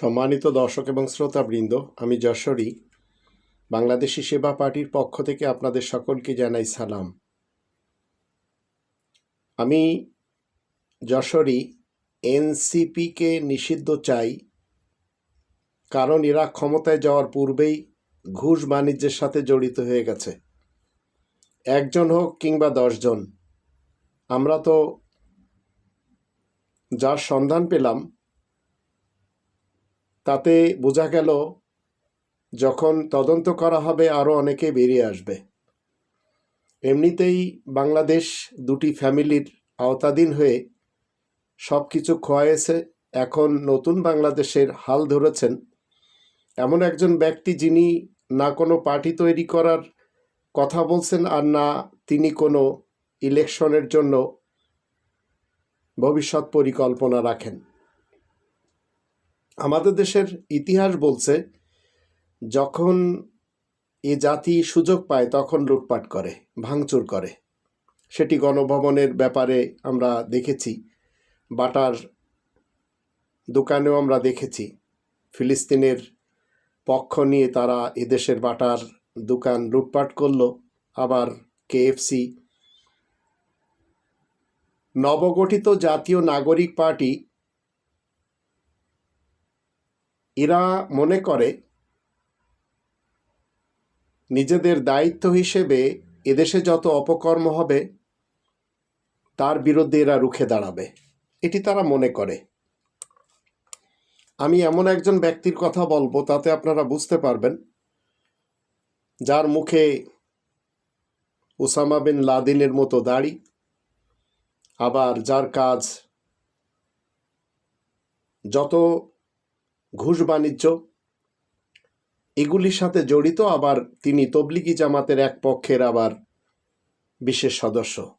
সম্মানিত দর্শক এবং শ্রোতাবৃন্দ, আমি যশোরী। বাংলাদেশি সেবা পার্টির পক্ষ থেকে আপনাদের সকলকে জানাই সালাম। আমি যশোরী এনসিপিকে নিষিদ্ধ চাই, কারণ এরা ক্ষমতায় যাওয়ার পূর্বেই ঘুষ বাণিজ্যের সাথে জড়িত হয়ে গেছে। একজন হোক কিংবা দশজন, আমরা তো যার সন্ধান পেলাম তাতে বোঝা গেল, যখন তদন্ত করা হবে আরও অনেকে বেরিয়ে আসবে। এমনিতেই বাংলাদেশ দুটি ফ্যামিলির আওতাধীন হয়ে সব কিছু খোয়াইছে এখন নতুন বাংলাদেশের হাল ধরেছেন। এমন একজন ব্যক্তি যিনি না কোনো পার্টি তৈরি করার কথা বলছেন আর না তিনি কোনো ইলেকশনের জন্য ভবিষ্যৎ পরিকল্পনা রাখেন। আমাদের দেশের ইতিহাস বলছে, যখন এ জাতি সুযোগ পায় তখন লুটপাট করে, ভাঙচুর করে। সেটি গণভবনের ব্যাপারে আমরা দেখেছি, বাটার দোকানেও আমরা দেখেছি। ফিলিস্তিনের পক্ষ নিয়ে তারা এদেশের বাটার দোকান লুটপাট করল, আবার কেএফসি নবগঠিত জাতীয় নাগরিক পার্টি এরা মনে করে নিজেদের দায়িত্ব হিসেবে এদেশে যত অপকর্ম হবে, তার বিরুদ্ধে এরা রুখে দাঁড়াবে। এটি তারা মনে করে। আমি এমন একজন ব্যক্তির কথা বলব, তাতে আপনারা বুঝতে পারবেন, যার মুখে ওসামা বিন লাদিনের মতো দাড়ি, আবার যার কাজ যত ঘুষ বাণিজ্য। এগুলির সাথে জড়িত আবার তিনি তবলিগি জামাতের এক পক্ষের আবার বিশেষ সদস্য।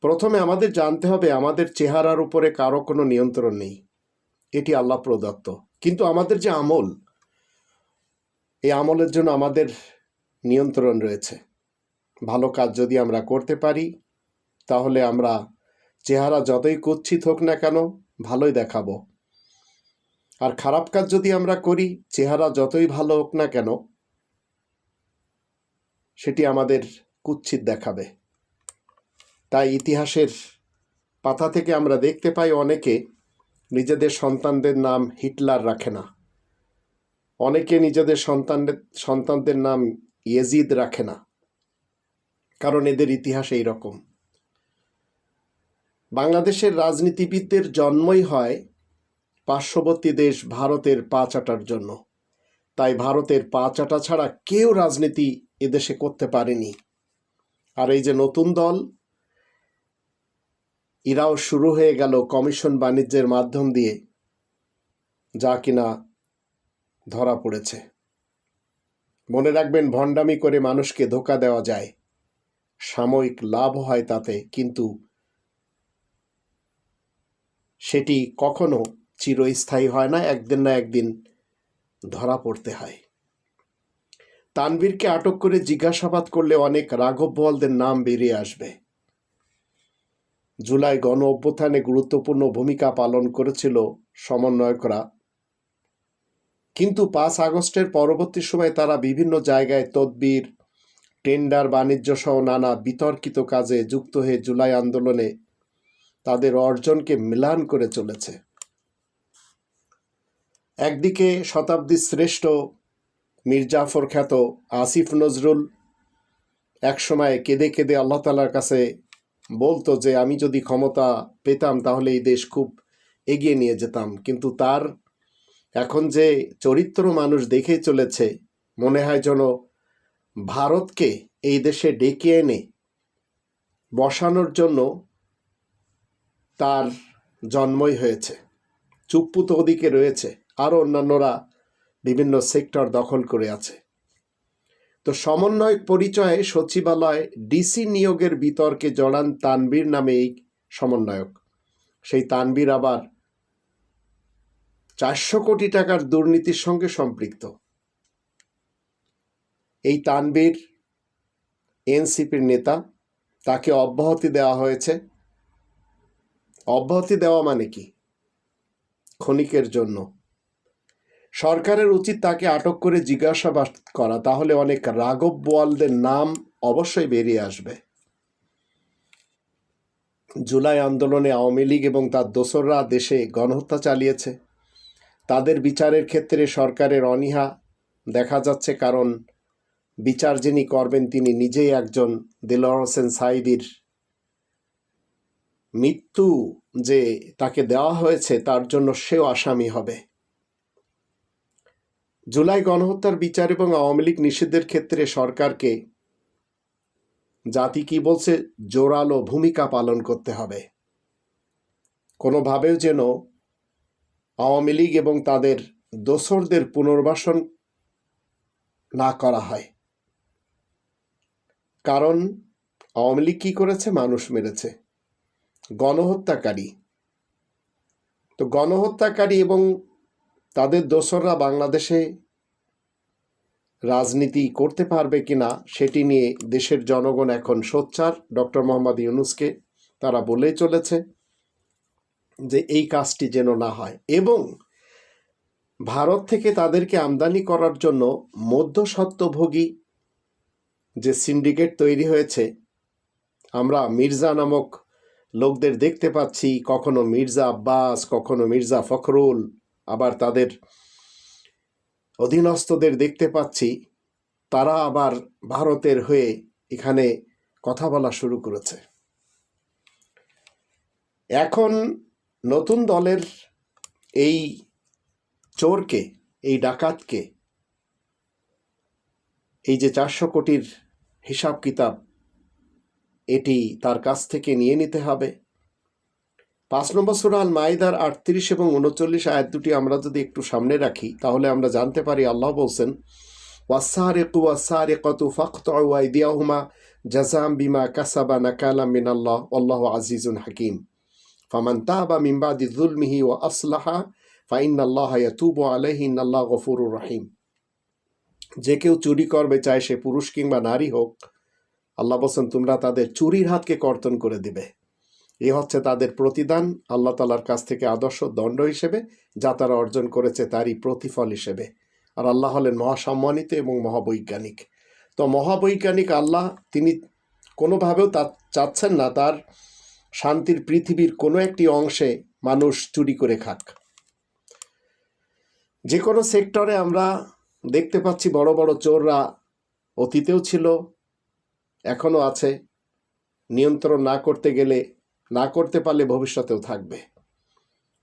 প্রথমে আমাদের জানতে হবে, আমাদের চেহারার উপরে কারও কোনো নিয়ন্ত্রণ নেই। এটি আল্লাহ প্রদত্ত। কিন্তু আমাদের যে আমল, এই আমলের জন্য আমাদের নিয়ন্ত্রণ রয়েছে। ভালো কাজ যদি আমরা করতে পারি, তাহলে আমরা চেহারা যতই কুচ্ছিত হোক না কেন, ভালোই দেখাবো। আর খারাপ কাজ যদি আমরা করি, চেহারা যতই ভালো হোক না কেন, সেটি আমাদের কুৎসিত দেখাবে। তাই ইতিহাসের পাতা থেকে আমরা দেখতে পাই অনেকে নিজেদের সন্তানদের নাম হিটলার রাখে না। অনেকে নিজেদের সন্তানদের সন্তানদের নাম ইয়েজিদ রাখে না। কারণ এদের ইতিহাস এই রকম বাংলাদেশের রাজনীতিবিদদের জন্মই হয় পার্শ্ববর্তী দেশ ভারতের পা চাটার জন্য। তাই ভারতের পা চাটা ছাড়া কেউ রাজনীতি এদেশে করতে পারেনি। আর এই যে নতুন দল, এরাও শুরু হয়ে গেল কমিশন বাণিজ্যের মাধ্যম দিয়ে, যা কিনা ধরা পড়েছে। মনে রাখবেন, ভণ্ডামি করে মানুষকে ধোকা দেওয়া যায়। সাময়িক লাভ হয় তাতে, কিন্তু সেটি কখনো চিরস্থায়ী হয় না, একদিন না একদিন ধরা পড়তে হয়। তানবীরকে আটক করে জিজ্ঞাসাবাদ করলে অনেক রাঘব বলদের নাম বেরিয়ে আসবে। জুলাই গণ অভ্যুত্থানে গুরুত্বপূর্ণ ভূমিকা পালন করেছিল সমন্বয়করা। কিন্তু পাঁচ আগস্টের পরবর্তী সময় তারা বিভিন্ন জায়গায় তদবির, টেন্ডার, বাণিজ্য সহ নানা বিতর্কিত কাজে যুক্ত হয়ে জুলাই আন্দোলনে তাদের অর্জনকে মিলান করে চলেছে। একদিকে শতাব্দীর শ্রেষ্ঠ মির্জাফর খ্যাত আসিফ নজরুল একসময় কেঁদে কেঁদে আল্লাহ তালার কাছে বলতো যে, আমি যদি ক্ষমতা পেতাম তাহলে এই দেশ খুব এগিয়ে নিয়ে যেতাম। কিন্তু তার এখন যে চরিত্র মানুষ দেখে চলেছে, মনে হয় যেন ভারতকে এই দেশে ডেকে এনে বসানোর জন্য তার জন্মই হয়েছে। চুপ্পুত ওদিকে রয়েছে। আরও অন্যান্যরা বিভিন্ন সেক্টর দখল করে আছে। তো সমন্বয়ক পরিচয়ে সচিবালয় ডিসি নিয়োগের বিতর্কে জড়ান তানবীর নামে এই সমন্বয়ক। সেই তানবীর আবার চারশো কোটি টাকার দুর্নীতির সঙ্গে সম্পৃক্ত। এই তানবীর এনসিপির নেতা, তাকে অব্যাহতি দেওয়া হয়েছে। অব্যাহতি দেওয়া মানে কি? ক্ষণিকের জন্য। সরকারের উচিত তাকে আটক করে জিজ্ঞাসাবাদ করা, তাহলে অনেক রাঘব বোয়ালদের নাম অবশ্যই বেরিয়ে আসবে। জুলাই আন্দোলনে আওয়ামী লীগ এবং তার দোসররা দেশে গণহত্যা চালিয়েছে। তাদের বিচারের ক্ষেত্রে সরকারের অনীহা দেখা যাচ্ছে, কারণ বিচার যিনি করবেন তিনি নিজেই একজন দিলওয়ার হোসেন সাইদির মৃত্যু যে তাকে দেওয়া হয়েছে, তার জন্য সেও আসামি হবে। জুলাই গণহত্যার বিচার এবং আওয়ামী লীগ নিষিদ্ধের ক্ষেত্রে সরকারকে জাতি কি বলছে জোরালো ভূমিকা পালন করতে হবে। কোনোভাবেও যেন আওয়ামী লীগ এবং তাদের দোসরদের পুনর্বাসন না করা হয়। কারণ আওয়ামী লীগ কী করেছে? মানুষ মেরেছে। গণহত্যাকারী। তো গণহত্যাকারী এবং তাদের দোসররা বাংলাদেশে রাজনীতি করতে পারবে কিনা সেটি নিয়ে দেশের জনগণ এখন সোচ্চার। ডক্টর মোহাম্মদ ইউনুসকে তারা বলেই চলেছে যে এই কাজটি যেন না হয় এবং ভারত থেকে তাদেরকে আমদানি করার জন্য মধ্যস্বত্বভোগী যে সিন্ডিকেট তৈরি হয়েছে, আমরা মির্জা নামক লোকদের দেখতে পাচ্ছি, কখনো মির্জা আব্বাস, কখনো মির্জা ফখরুল আবার তাদের অধীনস্থদের দেখতে পাচ্ছি, তারা আবার ভারতের হয়ে এখানে কথা বলা শুরু করেছে। এখন নতুন দলের এই চোরকে, এই ডাকাতকে, এই যে চারশো কোটির হিসাব কিতাব, এটি তার কাছ থেকে নিয়ে নিতে হবে। পাঁচ নম্বর সুরাল মাইদার আটত্রিশ এবং উনচল্লিশ আয়াত দুটি আমরা যদি একটু সামনে রাখি, তাহলে আমরা জানতে পারি আল্লাহ বলছেন জাযাম বিমা কাসাবা মিনাল্লাহ আল্লাহু আজিজুন হাকিম। ফামান তাবা মিন বাদি যুলমিহি ওয়া আসলাহা যে কেউ চুরি করবে চায় সে পুরুষ কিংবা নারী হোক, আল্লাহ বলছেন, তোমরা তাদের চুরির হাতকে কর্তন করে দিবে। এ হচ্ছে তাদের প্রতিদান, আল্লাহ তালার কাছ থেকে আদর্শ দণ্ড হিসেবে, যা তারা অর্জন করেছে তারই প্রতিফল হিসেবে। আর আল্লাহ হলেন মহাসম্মানিত এবং মহাবৈজ্ঞানিক। তো মহাবৈজ্ঞানিক আল্লাহ, তিনি কোনোভাবেও তা চাচ্ছেন না তার শান্তির পৃথিবীর কোনো একটি অংশে মানুষ চুরি করে খাক। যে কোনো সেক্টরে আমরা দেখতে পাচ্ছি বড় বড় চোররা অতীতেও ছিল, এখনও আছে। নিয়ন্ত্রণ না করতে গেলে না করতে পারলে ভবিষ্যতেও থাকবে।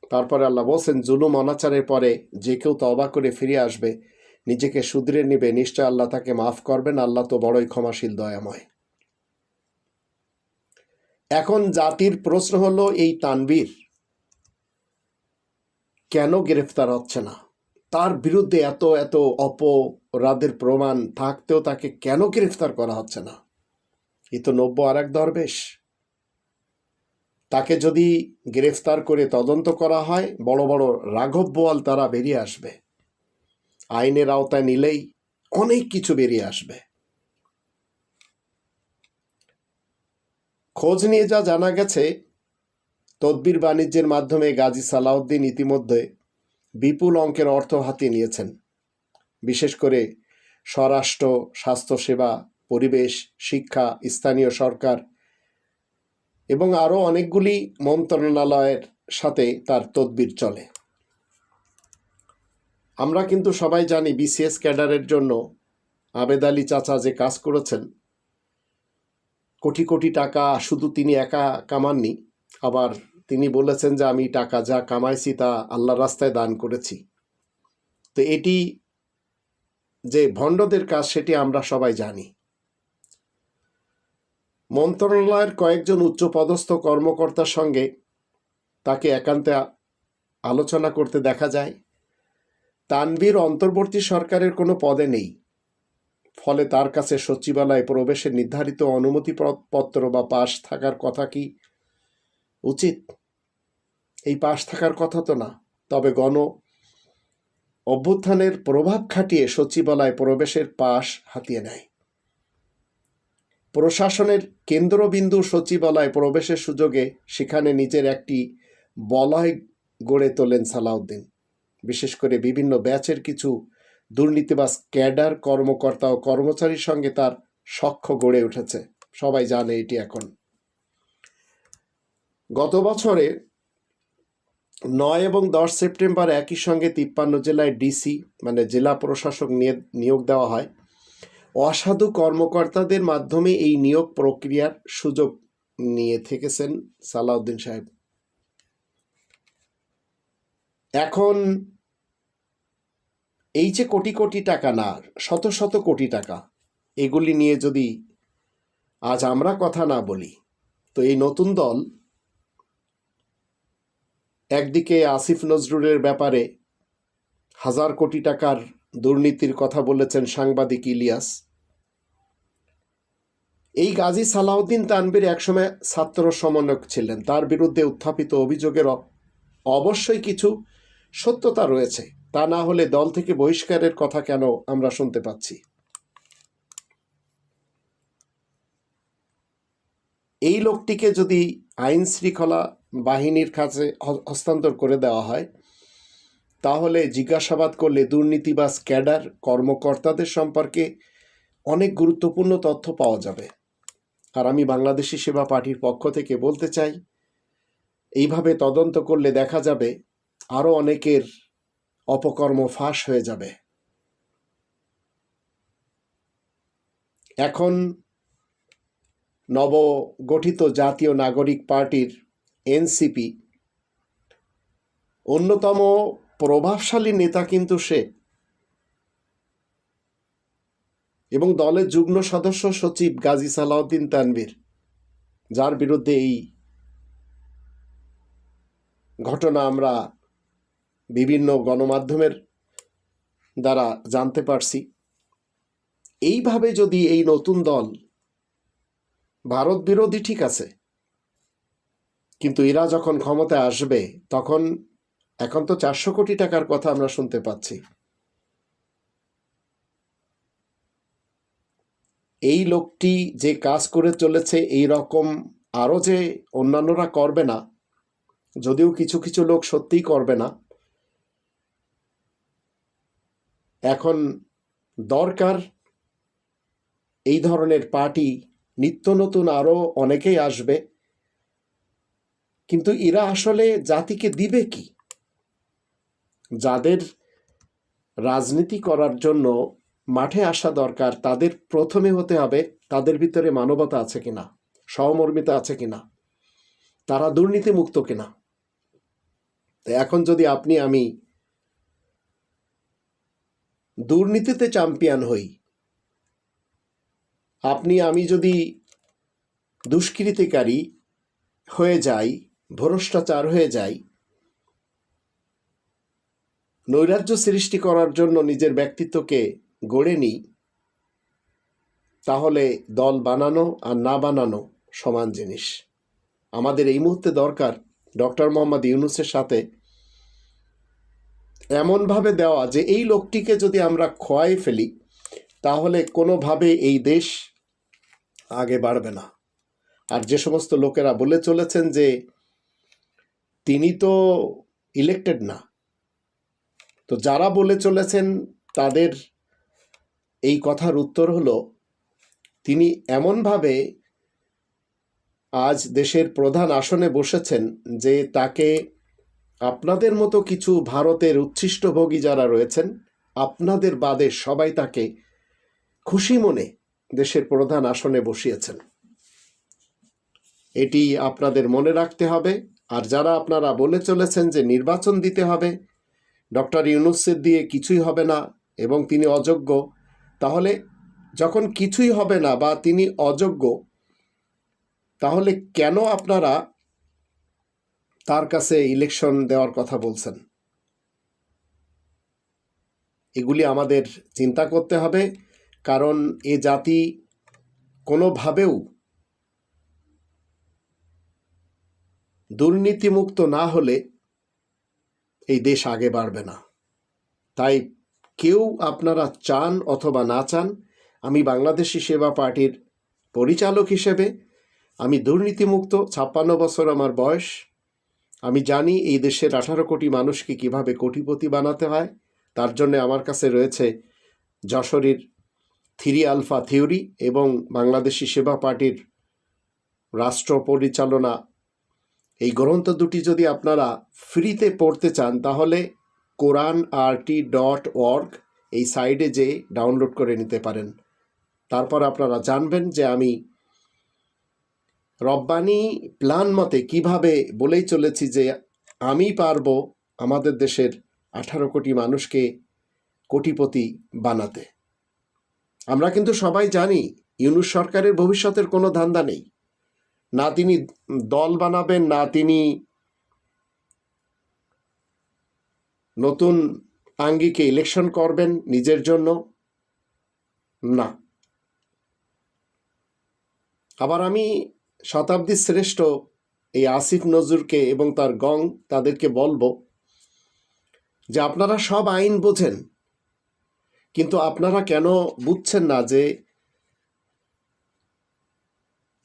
তারপরে আল্লাহ বলছেন, জুলুম, অনাচারের পরে যে কেউ তবা করে ফিরে আসবে, নিজেকে শুধরে নিবে, নিশ্চয় আল্লাহ তাকে মাফ করবেন, আল্লাহ তো বড়ই ক্ষমাশীল, দয়াময়। এখন জাতির প্রশ্ন হলো, এই তানবীর কেন গ্রেফতার হচ্ছে না? তার বিরুদ্ধে এত এত অপরাধের প্রমাণ থাকতেও তাকে কেন গ্রেফতার করা হচ্ছে না? এ তো নব্য আর এক দরবেশ। তাকে যদি গ্রেফতার করে তদন্ত করা হয়, বড় বড় রাঘব বোয়াল তারা বেরিয়ে আসবে। আইনের আওতায় নিলেই অনেক কিছু বেরিয়ে আসবে। খোঁজ নিয়ে যা জানা গেছে, তদবির বাণিজ্যের মাধ্যমে গাজী সালাউদ্দিন ইতিমধ্যে বিপুল অঙ্কের অর্থ হাতিয়ে নিয়েছেন। বিশেষ করে স্বরাষ্ট্র, স্বাস্থ্যসেবা, পরিবেশ, শিক্ষা, স্থানীয় সরকার এবং আরও অনেকগুলি মন্ত্রণালয়ের সাথে তার তদবির চলে। আমরা কিন্তু সবাই জানি বিসিএস ক্যাডারের জন্য আবেদ আলী চাচা যে কাজ করেছেন, কোটি কোটি টাকা শুধু তিনি একা কামাননি, আবার তিনি বলেছেন যে আমি টাকা যা কামাইছি তা আল্লাহ রাস্তায় দান করেছি। তো এটি যে ভণ্ডদের কাজ, সেটি আমরা সবাই জানি। মন্ত্রণালয়ের কয়েকজন উচ্চপদস্থ কর্মকর্তার সঙ্গে তাকে একান্তে আলোচনা করতে দেখা যায়। তানভীর অন্তর্বর্তী সরকারের কোনো পদে নেই। ফলে তার কাছে সচিবালয়ে প্রবেশের নির্ধারিত অনুমতিপত্র বা পাশ থাকার কথা কি উচিত? এই পাশ থাকার কথা তো না। তবে গণ অভ্যুত্থানের প্রভাব খাটিয়ে সচিবালয় প্রবেশের পাশ হাতিয়ে নেয়। প্রশাসনের কেন্দ্রবিন্দু সচিবালয় প্রবেশের সুযোগে সেখানে নিজের একটি বলয় গড়ে তোলেন সালাউদ্দিন। বিশেষ করে বিভিন্ন ব্যাচের কিছু দুর্নীতিবাজ ক্যাডার, কর্মকর্তা ও কর্মচারীর সঙ্গে তার সখ্য গড়ে উঠেছে। সবাই জানে এটি এখন। গত বছরে নয় এবং দশ সেপ্টেম্বর একই সঙ্গে তিপ্পান্ন জেলায় ডিসি মানে জেলা প্রশাসক নিয়ে নিয়োগ দেওয়া হয়। অসাধু কর্মকর্তাদের মাধ্যমে এই নিয়োগ প্রক্রিয়ার সুযোগ নিয়ে থেকেছেন সালাউদ্দিন সাহেব। এখন এই যে কোটি কোটি টাকা না, শত শত কোটি টাকা, এগুলি নিয়ে যদি আজ আমরা কথা না বলি, তো এই নতুন দল একদিকে আসিফ নজরুলের ব্যাপারে হাজার কোটি টাকার দুর্নীতির কথা বলেছেন সাংবাদিক ইলিয়াস এই গাজী সালাউদ্দিন তানবির একসময় ছাত্র সমন্বয়ক ছিলেন। তার বিরুদ্ধে উত্থাপিত অভিযোগের অবশ্যই কিছু সত্যতা রয়েছে। তা না হলে দল থেকে বহিষ্কারের কথা কেন আমরা শুনতে পাচ্ছি? এই লোকটিকে যদি আইন শৃঙ্খলা বাহিনীর কাছে হস্তান্তর করে দেওয়া হয়, তাহলে জিজ্ঞাসাবাদ করলে দুর্নীতিবাজ ক্যাডার কর্মকর্তাদের সম্পর্কে অনেক গুরুত্বপূর্ণ তথ্য পাওয়া যাবে। আর আমি বাংলাদেশি সেবা পার্টির পক্ষ থেকে বলতে চাই, এইভাবে তদন্ত করলে দেখা যাবে আরও অনেকের অপকর্ম ফাঁস হয়ে যাবে। এখন নবগঠিত জাতীয় নাগরিক পার্টির এনসিপি অন্যতম প্রভাবশালী নেতা কিন্তু সে। এবং দলের যুগ্ম সদস্য সচিব গাজী সালাউদ্দিন তানভীর, যার বিরুদ্ধে এই ঘটনা আমরা বিভিন্ন গণমাধ্যমের দ্বারা জানতে পারছি। এইভাবে যদি এই নতুন দল ভারত বিরোধী ঠিক আছে, কিন্তু এরা যখন ক্ষমতায় আসবে, তখন এখন তো চারশো কোটি টাকার কথা আমরা শুনতে পাচ্ছি। এই লোকটি যে কাজ করে চলেছে, এই রকম আরও যে অন্যান্যরা করবে না, যদিও কিছু কিছু লোক সত্যিই করবে না, এখন দরকার এই ধরনের পার্টি। নিত্য নতুন আরও অনেকেই আসবে, কিন্তু এরা আসলে জাতিকে দিবে কি? যাদের রাজনীতি করার জন্য মাঠে আসা দরকার, তাদের প্রথমে হতে হবে তাদের ভিতরে মানবতা আছে কিনা, সহমর্মিতা আছে কিনা, তারা দুর্নীতি মুক্ত কিনা। তো এখন যদি আপনি, আমি দুর্নীতিতে চ্যাম্পিয়ন হই, আপনি, আমি যদি দুষ্কৃতিকারী হয়ে যাই, ভ্রষ্টাচার হয়ে যাই, নৈরাজ্য সৃষ্টি করার জন্য নিজের ব্যক্তিত্বকে গড়ে নিই, তাহলে দল বানানো আর না বানানো সমান জিনিস। আমাদের এই মুহূর্তে দরকার ডক্টর মোহাম্মদ ইউনুসের সাথে এমনভাবে দেওয়া যে এই লোকটিকে যদি আমরা খোয়াই ফেলি, তাহলে কোনোভাবে এই দেশ আগে বাড়বে না। আর যে সমস্ত লোকেরা বলে চলেছেন যে তিনি তো ইলেক্টেড না, তো যারা বলে চলেছেন তাদের এই কথার উত্তর হলো, তিনি এমনভাবে আজ দেশের প্রধান আসনে বসেছেন যে তাকে আপনাদের মতো কিছু ভারতের উচ্ছিষ্টভোগী যারা রয়েছেন, আপনাদের বাদে সবাই তাকে খুশি মনে দেশের প্রধান আসনে বসিয়েছেন। এটি আপনাদের মনে রাখতে হবে। আর যারা আপনারা বলে চলেছেন যে নির্বাচন দিতে হবে, ডক্টর ইউনুসের দিয়ে কিছুই হবে না এবং তিনি অযোগ্য। তাহলে যখন কিছুই হবে না বা তিনি অযোগ্য, তাহলে কেন আপনারা তার কাছে ইলেকশন দেওয়ার কথা বলছেন? এগুলি আমাদের চিন্তা করতে হবে, কারণ এ জাতি কোনোভাবেও দুর্নীতিমুক্ত না হলে এই দেশ আগে বাড়বে না। তাই কেউ আপনারা চান অথবা না চান, আমি বাংলাদেশি সেবা পার্টির পরিচালক হিসেবে, আমি দুর্নীতিমুক্ত ছাপ্পান্ন বছর আমার বয়স, আমি জানি এই দেশের আঠারো কোটি মানুষকে কীভাবে কোটিপতি বানাতে হয়, তার জন্য আমার কাছে রয়েছে যশোরের থিরি আলফা থিওরি এবং বাংলাদেশি সেবা পার্টির রাষ্ট্র পরিচালনা। এই গ্রন্থ দুটি যদি আপনারা ফ্রিতে পড়তে চান, তাহলে কোরআন আরটি ডট অর্গ এই সাইডে যে ডাউনলোড করে নিতে পারেন। তারপর আপনারা জানবেন যে আমি রব্বানি প্ল্যান মতে কীভাবে বলেই চলেছি যে আমি পারব আমাদের দেশের আঠারো কোটি মানুষকে কোটিপতি বানাতে। আমরা কিন্তু সবাই জানি, ইউনুস সরকারের ভবিষ্যতের কোনো ধান্দা নেই। না তিনি দল বানাবেন, না তিনি নতুন আঙ্গিকে ইলেকশন করবেন নিজের জন্য? না। আবার আমি শতাব্দীর শ্রেষ্ঠ এই আসিফ নজরুলকে এবং তার গং তাদেরকে বলব যে আপনারা সব আইন বোঝেন, কিন্তু আপনারা কেন বুঝছেন না যে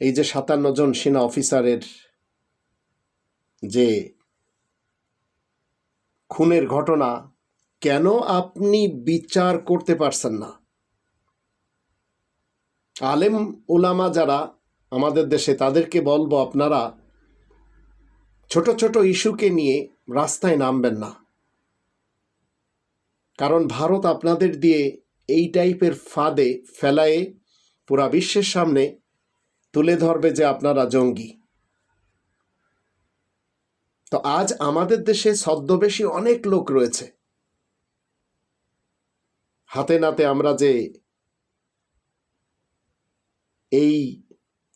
এই যে সাতান্ন জন সেনা অফিসারের যে খুনের ঘটনা, কেন আপনি বিচার করতে পারছেন না? আলেম ওলামা যারা আমাদের দেশে, তাদেরকে বলব আপনারা, ছোট ছোট ইস্যুকে নিয়ে রাস্তায় নামবেন না। কারণ ভারত আপনাদের দিয়ে এই টাইপের ফাঁদে, ফেলায়ে পুরা বিশ্বের সামনে তুলে ধরবে যে আপনারা জঙ্গি। তো আজ আমাদের দেশে ছদ্মবেশী অনেক লোক রয়েছে। হাতে নাতে আমরা যে এই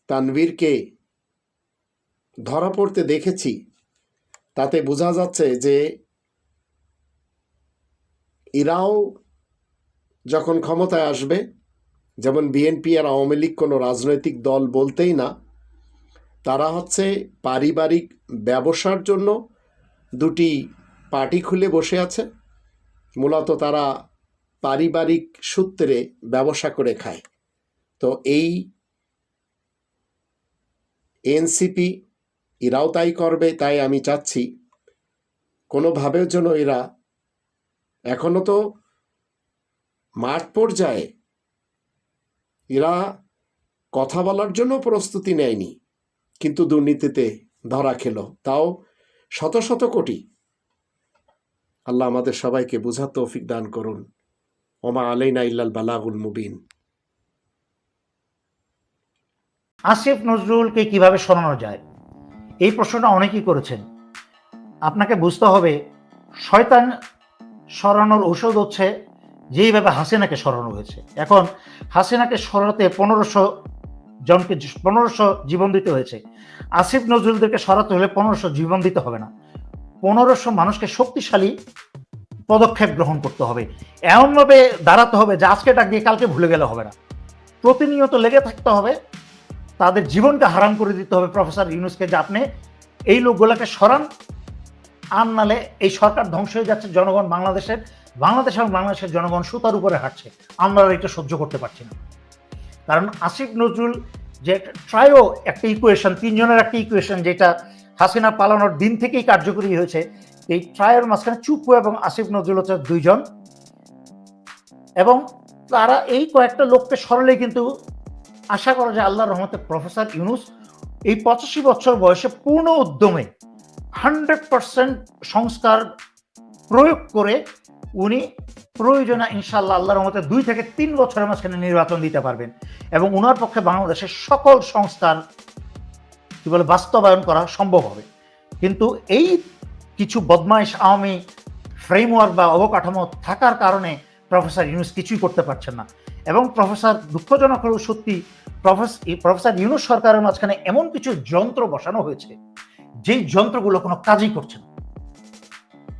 তানভীরকে ধরা পড়তে দেখেছি, তাতে বোঝা যাচ্ছে যে এরাও যখন ক্ষমতায় আসবে, যেমন বিএনপি আর আওয়ামী লীগ কোনো রাজনৈতিক দল বলতেই না তারা হচ্ছে পারিবারিক ব্যবসার জন্য দুটি পার্টি খুলে বসে আছে। মূলত তারা পারিবারিক সূত্রে ব্যবসা করে খায়। তো এই এনসিপি এরাও তাই করবে, তাই আমি চাচ্ছি। কোনোভাবেও যেন এরা এখনও তো মাঠ পর্যায়ে এরা কথা বলার জন্য প্রস্তুতি নেয়নি। কিন্তু দুর্নীতিতে ধরা খেলো। তাও শত শত কোটি। আল্লাহ আমাদের সবাইকে বুঝার তৌফিক দান করুন। ওমা আলাইনা ইল্লাল বালাগুল মুবিন। আসিফ নজরুলকে কীভাবে সরানো যায়? এই প্রশ্নটা অনেকেই করেছেন। আপনাকে বুঝতে হবে, শয়তান সরানোর ঔষধ হচ্ছে যেইভাবে হাসিনাকে সরানো হয়েছে। এখন হাসিনাকে সরাতে পনেরোশো জনকে পনেরোশো জীবন দিতে হয়েছে। আসিফ নজরুলদেরকে সরাতে হলে পনেরোশো জীবন দিতে হবে না। পনেরোশো মানুষকে শক্তিশালী পদক্ষেপ গ্রহণ করতে হবে। এমনভাবে দাঁড়াতে হবে যে আজকে ডাক দিয়ে কালকে ভুলে গেলে হবে না। প্রতিনিয়ত লেগে থাকতে হবে। তাদের জীবনকে হারাম করে দিতে হবে। প্রফেসর ইউনুসকে যে আপনি এই লোকগুলোকে সরান, আর নালে এই সরকার ধ্বংস হয়ে যাচ্ছে, জনগণ বাংলাদেশের, বাংলাদেশ এবং বাংলাদেশের জনগণ সুতার উপরে হাঁটছে। আমরা এটা সহ্য করতে পারছি না। কারণ আসিফ নজরুল যে ট্রায়ো একটা ইকুয়েশন তিনজনের একটা ইকুয়েশন যেটা হাসিনা পালানোর দিন থেকেই কার্যকরী হয়েছে, এই ট্রায়ের মাঝখানে চুপ্পু এবং আসিফ নজরুল হচ্ছে দুইজন। এবং তারা এই কয়েকটা লোককে সরলে কিন্তু আশা করা যায় আল্লাহর রহমতে প্রফেসর ইউনুস এই পঁচাশি বছর বয়সে পূর্ণ উদ্যমে হান্ড্রেড পার্সেন্ট সংস্কার প্রয়োগ করে উনি প্রয়োজনে ইনশাল্লাহ আল্লাহর মতে দুই থেকে তিন বছরের মাঝখানে নির্বাচন দিতে পারবেন এবং ওনার পক্ষে বাংলাদেশের সকল সংস্থার, কি বলে, বাস্তবায়ন করা সম্ভব হবে। কিন্তু এই কিছু বদমাইশ আওয়ামী ফ্রেমওয়ার্ক বা অবকাঠামো থাকার কারণে প্রফেসর ইউনুস কিছুই করতে পারছেন না। এবং প্রফেসর, দুঃখজনক হলেও সত্যি প্রফেসর ইউনুস সরকারের মাঝখানে এমন কিছু যন্ত্র বসানো হয়েছে, যেই যন্ত্রগুলো কোনো কাজই করছে না।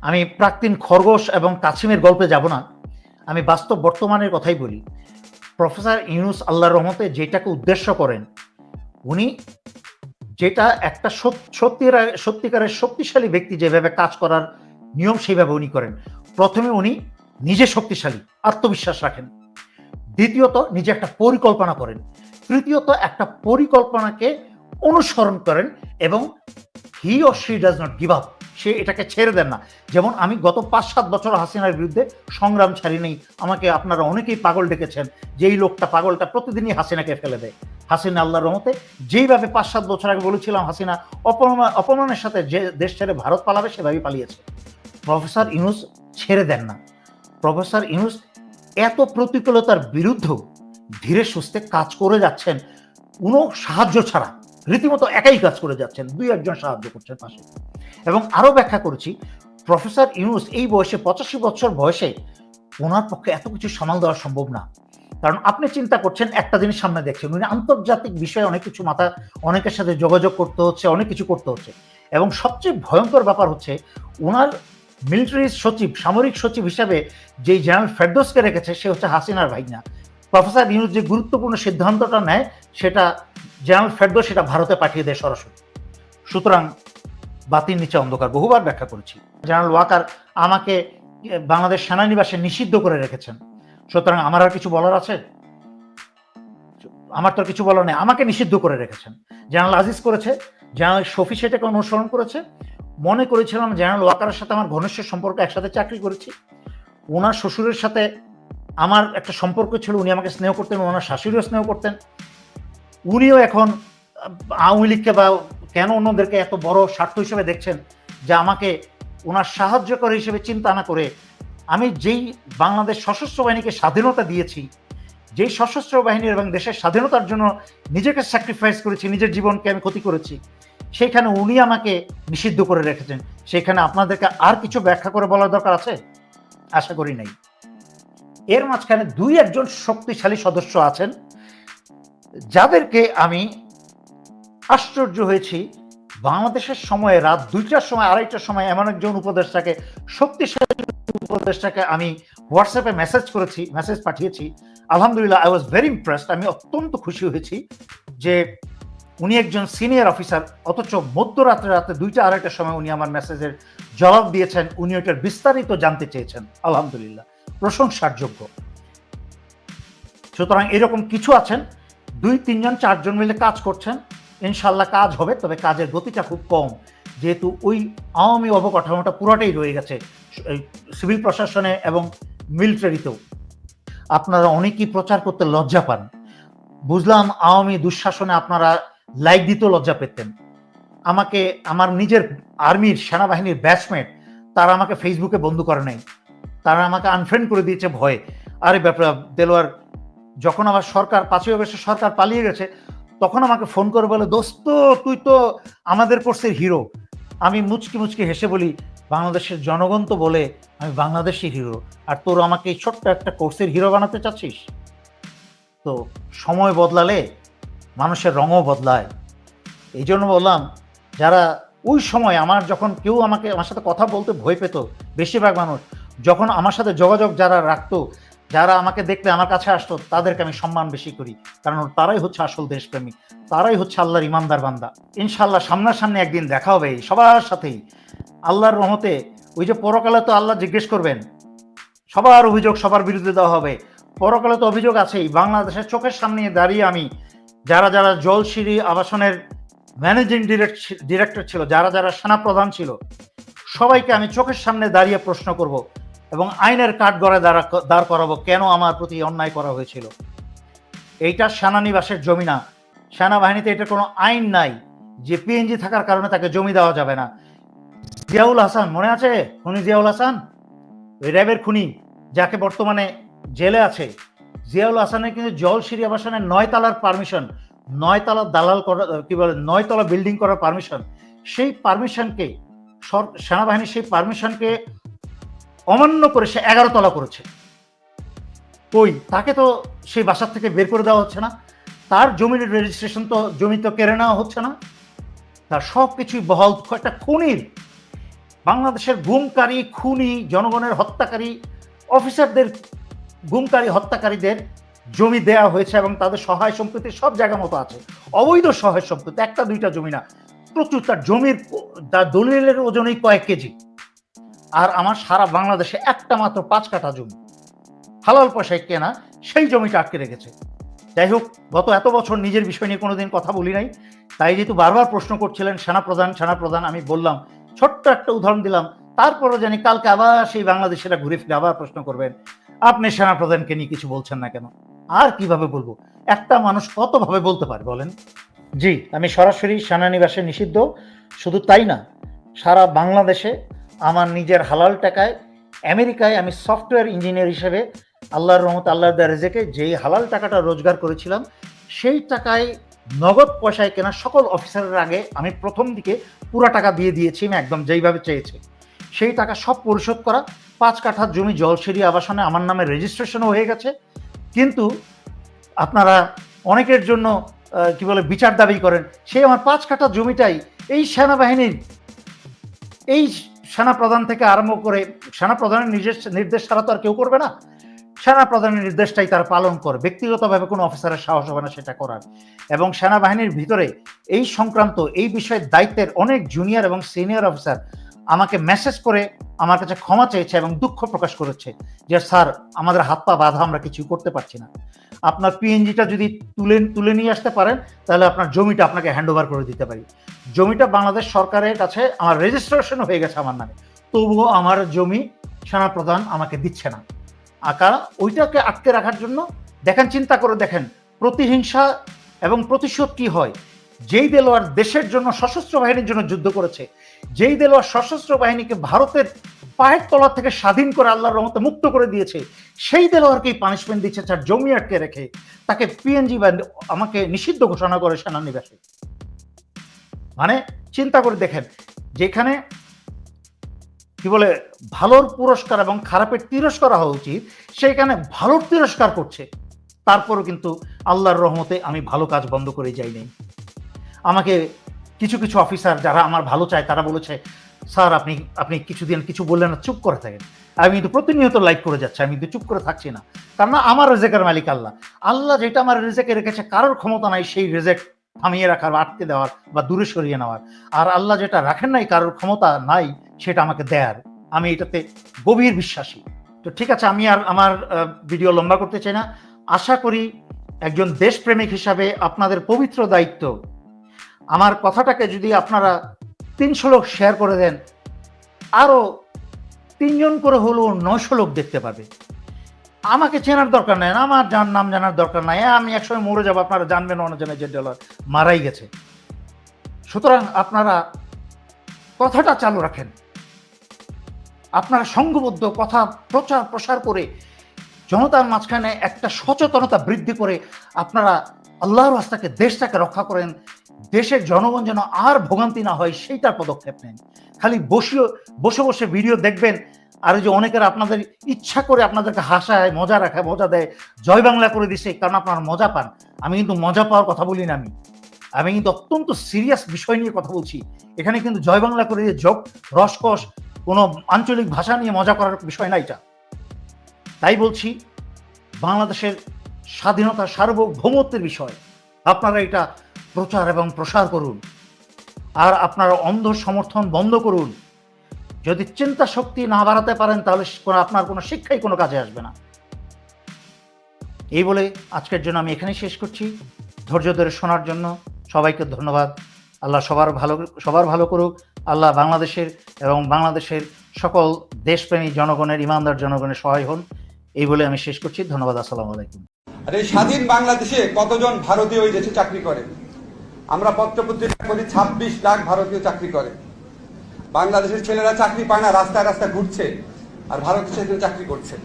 আমি প্রাক্তন খরগোশ এবং কাছিমের গল্পে যাব না। আমি বাস্তব বর্তমানের কথাই বলি। প্রফেসর ইউনুস আল্লাহ রহমতে যেটাকে উদ্দেশ্য করেন, উনি যেটা একটা সত্যিকার সত্যিকারের শক্তিশালী ব্যক্তি যেভাবে কাজ করার নিয়ম সেইভাবে উনি করেন। প্রথমে উনি নিজে শক্তিশালী, আত্মবিশ্বাস রাখেন। দ্বিতীয়ত নিজে একটা পরিকল্পনা করেন। তৃতীয়ত একটা পরিকল্পনাকে অনুসরণ করেন এবং he or she does not give up সে এটাকে ছেড়ে দেন না। যেমন আমি গত পাঁচ সাত বছর হাসিনার বিরুদ্ধে সংগ্রাম ছাড়ি নেই। আমাকে আপনারা অনেকেই পাগল ডেকেছেন যে এই লোকটা পাগলটা প্রতিদিনই হাসিনাকে ফেলে দেয়। হাসিনা আল্লাহর রহমতে যেইভাবে পাঁচ সাত বছর আগে বলেছিলাম হাসিনা, অপমান অপমানের সাথে যে দেশ ছেড়ে ভারত পালাবে, সেভাবেই পালিয়েছে। প্রফেসর ইউনুস ছেড়ে দেন না। প্রফেসর ইউনুস এত প্রতিকূলতার বিরুদ্ধেও ধীরে সুস্থে কাজ করে যাচ্ছেন। কোনো সাহায্য ছাড়া, রীতিমতো একাই কাজ করে যাচ্ছেন। দুই একজন সাহায্য করছেন পাশে। এবং আরও ব্যাখ্যা করেছি, প্রফেসর ইউনুস এই বয়সে পঁচাশি বছর বয়সে ওনার পক্ষে এত কিছু সামাল দেওয়া সম্ভব না। কারণ আপনি চিন্তা করছেন, একটা জিনিস সামনে দেখছেন, উনি আন্তর্জাতিক বিষয়ে অনেক কিছু মাথা, অনেকের সাথে যোগাযোগ করতে হচ্ছে, অনেক কিছু করতে হচ্ছে। এবং সবচেয়ে ভয়ঙ্কর ব্যাপার হচ্ছে ওনার মিলিটারি সচিব, সামরিক সচিব হিসাবে যেই জেনারেল ফেরদোসকে রেখেছে, সে হচ্ছে হাসিনার ভাইনা প্রফেসর ইউনুস যে গুরুত্বপূর্ণ সিদ্ধান্তটা নেয়, সেটা জেনারেল ফেরদোস সেটা ভারতে পাঠিয়ে দেয় সরাসরি। সুতরাং বাতির নিচে অন্ধকার। বহুবার ব্যাখ্যা করেছি। জেনারেল ওয়াকার আমাকে বাংলাদেশ সেনানিবাসে নিষিদ্ধ করে রেখেছেন। সুতরাং আমার আর কিছু বলার আছে? আমার তো কিছু বলার নেই। আমাকে নিষিদ্ধ করে রেখেছেন। জেনারেল আজিজ করেছে। জেনারেল শফি সেটাকে অনুসরণ করেছে। মনে করেছিলাম জেনারেল ওয়াকারের সাথে আমার ঘনিষ্ঠ সম্পর্ক, একসাথে চাকরি করেছি। ওনার শ্বশুরের সাথে আমার একটা সম্পর্ক ছিল। উনি আমাকে স্নেহ করতেন ওনার শাশুড়িও স্নেহ করতেন। উনিও এখন আওয়ামী লীগকে বা কেন অন্যদেরকে এত বড় স্বার্থ হিসেবে দেখছেন যে আমাকে ওনার সাহায্যকর হিসেবে চিন্তা না করে আমি যেই বাংলাদেশ সশস্ত্র বাহিনীকে স্বাধীনতা দিয়েছি, যেই সশস্ত্র বাহিনীর এবং দেশের স্বাধীনতার জন্য নিজেকে স্যাক্রিফাইস করেছি, নিজের জীবনকে আমি ক্ষতি করেছি, সেইখানে উনি আমাকে নিষিদ্ধ করে রেখেছেন। সেখানে আপনাদেরকে আর কিছু ব্যাখ্যা করে বলার দরকার আছে? আশা করি নাই। এর মাঝখানে দুই একজন শক্তিশালী সদস্য আছেন, যাদেরকে আমি আশ্চর্য হয়েছি। বাংলাদেশের সময়ে রাত দুইটার সময়, আড়াইটার সময় এমন একজন উপদেষ্টাকে, শক্তিশালী উপদেষ্টাকে আমি হোয়াটসঅ্যাপে মেসেজ করেছি মেসেজ পাঠিয়েছি। আলহামদুলিল্লাহ আই ওয়াজ ভেরি ইমপ্রেসড আমি অত্যন্ত খুশি হয়েছি যে উনি একজন সিনিয়র অফিসার অথচ মধ্যরাত্রে রাতে দুইটা, আড়াইটার সময় উনি আমার মেসেজের জবাব দিয়েছেন, উনি ওইটার বিস্তারিত জানতে চেয়েছেন। আলহামদুলিল্লাহ প্রশংসার যোগ্য সুতরাং এরকম কিছু আছেন, দুই, তিনজন, চারজন মিলে কাজ করছেন ইনশাল্লাহ কাজ হবে, তবে কাজের গতিটা খুব কম। যেহেতু ওই আওয়ামী অবকাঠামোটা পুরোটাই রয়ে গেছে সিভিল প্রশাসনে এবং মিলিটারিতেও। আপনারা অনেকেই প্রচার করতে লজ্জা পান। বুঝলাম আওয়ামী দুঃশাসনে আপনারা লাইক দিতেও লজ্জা পেতেন। আমাকে, আমার নিজের আর্মির সেনাবাহিনীর ব্যাচমেট, তারা আমাকে ফেসবুকে বন্ধু করে নাই। তারা আমাকে আনফ্রেন্ড করে দিয়েছে ভয়ে। আরে ব্যাপার দেলোয়ার, যখন আমার সরকার, পাঁচই অগস্টে সরকার পালিয়ে গেছে তখন আমাকে ফোন করে বলে, দোস্ত, তুই তো আমাদের কোর্সের হিরো। আমি মুচকি মুচকি হেসে বলি, বাংলাদেশের জনগণ তো বলে আমি বাংলাদেশি হিরো, আর তোর আমাকে এই ছোট্ট একটা কোর্সের হিরো বানাতে চাচ্ছিস? তো সময় বদলালে, মানুষের রঙও বদলায়। এই জন্য বললাম, যারা ওই সময় আমার যখন কেউ আমাকে, আমার সাথে কথা বলতে ভয় পেত, বেশিরভাগ মানুষ, যখন আমার সাথে যোগাযোগ যারা রাখতো যারা আমাকে দেখলে আমার কাছে আসতো, তাদেরকে আমি সম্মান বেশি করি। কারণ তারাই হচ্ছে আসল দেশপ্রেমী। তারাই হচ্ছে আল্লাহর ইমানদার বান্দা। ইনশাল্লাহ সামনাসামনি একদিন দেখা হবে সবার সাথেই। আল্লাহর রহমতে ওই যে পরকালে তো আল্লাহ জিজ্ঞেস করবেন, সবার অভিযোগ সবার বিরুদ্ধে দেওয়া হবে। পরকালে তো অভিযোগ আছেই। বাংলাদেশের চোখের সামনে দাঁড়িয়ে আমি যারা যারা জলসিঁড়ি আবাসনের ম্যানেজিং ডিরেক্ট ডিরেক্টর ছিল, যারা যারা সেনাপ্রধান ছিল, সবাইকে আমি চোখের সামনে দাঁড়িয়ে প্রশ্ন করব। এবং আইনের কাঠ গড়ে দাঁড়া, দাঁড় করাবো, কেন আমার প্রতি অন্যায় করা হয়েছিল? এইটা সেনানিবাসের জমি না। সেনাবাহিনীতে এটা কোনো আইন নাই যে পিএনজি থাকার কারণে তাকে জমি দেওয়া যাবে না। জিয়াউল হাসান, মনে আছে? খুনি জিয়াউল হাসান? ওই র্যাবের খুনি, যাকে বর্তমানে জেলে আছে। জিয়াউল হাসানের কিন্তু জলসিরি আবাসনের নয় তালার পারমিশন নয় তালা দালাল করা, কি বলে, নয় তলা বিল্ডিং করার পারমিশন সেই পারমিশনকে সেনাবাহিনী সেই পারমিশনকে অমান্য করে সে এগারো তলা করেছে। কই? তাকে তো সেই বাসার থেকে বের করে দেওয়া হচ্ছে না। তার জমির রেজিস্ট্রেশন তো জমি তো কেড়ে নেওয়া হচ্ছে না। তার সব কিছুই বহাল একটা খুনির। বাংলাদেশের গুমকারী, খুনি, জনগণের হত্যাকারী, অফিসারদের গুমকারী, হত্যাকারীদের জমি দেয়া হয়েছে এবং তাদের সহায় সম্পত্তি সব জায়গা মতো আছে। অবৈধ সহায় সম্পত্তি, একটা দুইটা জমি না। প্রচুর, তার জমির দলিলের ওজনই কয়েক কেজি। আর আমার সারা বাংলাদেশে একটা মাত্র পাঁচ কাঠা জমি। হালাল পয়সায় কেনা, সেই জমিটা আটকে রেখেছে। যাই হোক, গত এত বছর নিজের বিষয় নিয়ে কোনোদিন কথা বলি নাই। তাই যেহেতু বারবার প্রশ্ন করছিলেন, সেনাপ্রধান সেনাপ্রধান, আমি বললাম, ছোট্ট একটা উদাহরণ দিলাম তারপরে জানি কালকে আবার সেই বাংলাদেশিরা ঘুরে ফিরে আবার প্রশ্ন করবেন, আপনি সেনাপ্রধানকে নিয়ে কিছু বলছেন না কেন? আর কীভাবে বলব? একটা মানুষ কতভাবে বলতে পারে বলেন? জি, আমি সরাসরি সেনানিবাসে নিষিদ্ধ, শুধু তাই না, সারা বাংলাদেশে আমার নিজের হালাল টাকায় আমেরিকায় আমি সফটওয়্যার ইঞ্জিনিয়ার হিসেবে আল্লাহর রহমত আল্লাহর দারেজেকে যেই হালাল টাকাটা রোজগার করেছিলাম, সেই টাকায় নগদ পয়সায় কেনা সকল অফিসারের আগে আমি প্রথম দিকে পুরা টাকা দিয়ে দিয়েছি, আমি একদম যেইভাবে চেয়েছি। সেই টাকা সব পরিশোধ করা, পাঁচ কাঠার জমি জলসেরি আবাসনে আমার নামে রেজিস্ট্রেশনও হয়ে গেছে। কিন্তু আপনারা অনেকের জন্য কি বলে, বিচার দাবি করেন, সেই আমার পাঁচ কাঠা জমিটাই এই সেনাবাহিনীর, এই সেনাপ্রধান থেকে আরম্ভ করে সেনাপ্রধানের নির্দেশ নির্দেশ ছাড়া তো আর কেউ করবে না। সেনাপ্রধানের নির্দেশটাই তারা পালন করে। ব্যক্তিগতভাবে কোনো অফিসারের সাহস হবে না সেটা করার। এবং সেনাবাহিনীর ভিতরে এই সংক্রান্ত এই বিষয়ের দায়িত্বের অনেক জুনিয়র এবং সিনিয়র অফিসার আমাকে মেসেজ করে আমার কাছে ক্ষমা চেয়েছে এবং দুঃখ প্রকাশ করেছে যে, স্যার, আমাদের হাত পা বাধা আমরা কিছু করতে পারছি না। আপনার পিএনজিটা যদি তুলে তুলে নিয়ে আসতে পারেন, তাহলে আপনার জমিটা আপনাকে হ্যান্ড ওভার করে দিতে পারি। জমিটা বাংলাদেশ সরকারের কাছে আমার রেজিস্ট্রেশন হয়ে গেছে আমার নামে। তবুও আমার জমি সেনা সেনাপ্রধান আমাকে দিচ্ছে না। আঁকা ওইটাকে আটকে রাখার জন্য দেখেন, চিন্তা করে দেখেন, প্রতিহিংসা এবং প্রতিশোধ কি হয়? যেই দেলোয়ার দেশের জন্য সশস্ত্র বাহিনীর জন্য যুদ্ধ করেছে, যেই দেলোয়ার সশস্ত্র বাহিনীকে ভারতের পায়ের তলা থেকে স্বাধীন করে আল্লাহর রহমতে মুক্ত করে দিয়েছে, সেই দেলোয়ারকেই পানিশমেন্ট দিচ্ছে তার জমি আটকে রেখে। তাকে পিএনজি বা আমাকে নিষিদ্ধ ঘোষণা করে সেনানিবাসে। মানে চিন্তা করে দেখেন, যেখানে কি বলে, ভালোর পুরস্কার এবং খারাপের তিরস্কার হওয়া উচিত, সেইখানে ভালোর তিরস্কার করছে। তারপরও কিন্তু আল্লাহর রহমতে আমি ভালো কাজ বন্ধ করে যাই নাই আমাকে কিছু কিছু অফিসার যারা আমার ভালো চায়, তারা বলেছে স্যার, আপনি আপনি কিছুদিন কিছু বললেন না, চুপ করে থাকেন। আমি কিন্তু প্রতিনিয়ত লাইক করে যাচ্ছি, আমি কিন্তু চুপ করে থাকছি না। কারণ আমার রেজেকের মালিক আল্লাহ। আল্লাহ যেটা আমার রেজেকে রেখেছে, কারোর ক্ষমতা নাই সেই রেজেক থামিয়ে রাখার আটকে দেওয়ার বা দূরে সরিয়ে নেওয়ার। আর আল্লাহ যেটা রাখেন নাই, কারোর ক্ষমতা নাই, সেটা আমাকে দেয়ার। আমি এটাতে গভীর বিশ্বাসী। তো ঠিক আছে, আমি আর আমার ভিডিও লম্বা করতে চাই না। আশা করি একজন দেশপ্রেমিক হিসাবে আপনাদের পবিত্র দায়িত্ব। আমার কথাটাকে যদি আপনারা তিনশো লোক শেয়ার করে দেন। আরও তিনজন করে হলেও নয়শো লোক দেখতে পাবে। আমাকে চেনার দরকার নাই, আমার জান নাম জানার দরকার নাই। আমি একসময় মরে যাব, আপনারা জানবেন অনেক যে ডলার মারাই গেছে। সুতরাং আপনারা কথাটা চালু রাখেন। আপনারা সংঘবদ্ধ কথা প্রচার প্রসার করে জনতার মাঝখানে একটা সচেতনতা বৃদ্ধি করে আপনারা আল্লাহর রাস্তাকে, দেশটাকে রক্ষা করেন। দেশের জনগণ যেন আর ভোগান্তি না হয় সেইটার পদক্ষেপ নেন। খালি বসে বসে বসে ভিডিও দেখবেন, আর যে অনেকের আপনাদের ইচ্ছা করে আপনাদেরকে হাসায়, মজা রাখায়, মজা দেয়, জয় বাংলা করে দিছে কারণ আপনারা মজা পান। আমি কিন্তু মজা পাওয়ার কথা বলি না আমি। আমি কিন্তু অত্যন্ত সিরিয়াস বিষয় নিয়ে কথা বলছি। এখানে কিন্তু জয় বাংলা করে দিয়ে যোগ রসকস, কোনো আঞ্চলিক ভাষা নিয়ে মজা করার বিষয় না এটা। তাই বলছি, বাংলাদেশের স্বাধীনতা সার্বভৌমত্বের বিষয়। আপনারা এটা প্রচার এবং প্রসার করুন। আর আপনার অন্ধ সমর্থন বন্ধ করুন। যদি চিন্তা শক্তি না বাড়াতে পারেন, তাহলে আপনার কোনো শিক্ষাই কোনো কাজে আসবে না। এই বলে আজকের জন্য আমি এখানেই শেষ করছি। ধৈর্য ধরে শোনার জন্য সবাইকে ধন্যবাদ। আল্লাহ সবার ভালো সবার ভালো করুক। আল্লাহ বাংলাদেশের এবং বাংলাদেশের সকল দেশপ্রেমী জনগণের, ইমানদার জনগণের সহায় হন। এই বলে আমি শেষ করছি। ধন্যবাদ। আসসালামু আলাইকুম। আর স্বাধীন বাংলাদেশে কতজন ভারতীয় ওই দেশে চাকরি করে? আমরা পত্রপত্রিকা করি ছাব্বিশ লাখ ভারতীয় চাকরি করে। বাংলাদেশের ছেলেরা চাকরি পায় না, রাস্তায় রাস্তায় ঘুরছে, আর ভারত সেখানে চাকরি করছে।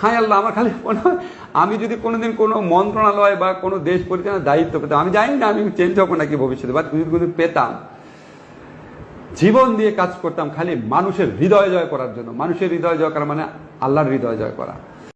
হাই আল্লাহ, আমার খালি মনে হয় আমি যদি কোনোদিন কোনো মন্ত্রণালয় বা কোনো দেশ পরিচালনার দায়িত্ব পেতাম, আমি জানি না আমি চেঞ্জ হব নাকি ভবিষ্যতে বা যদি পেতাম জীবন দিয়ে কাজ করতাম, খালি মানুষের হৃদয় জয় করার জন্য। মানুষের হৃদয় জয় করা মানে আল্লাহর হৃদয় জয় করা।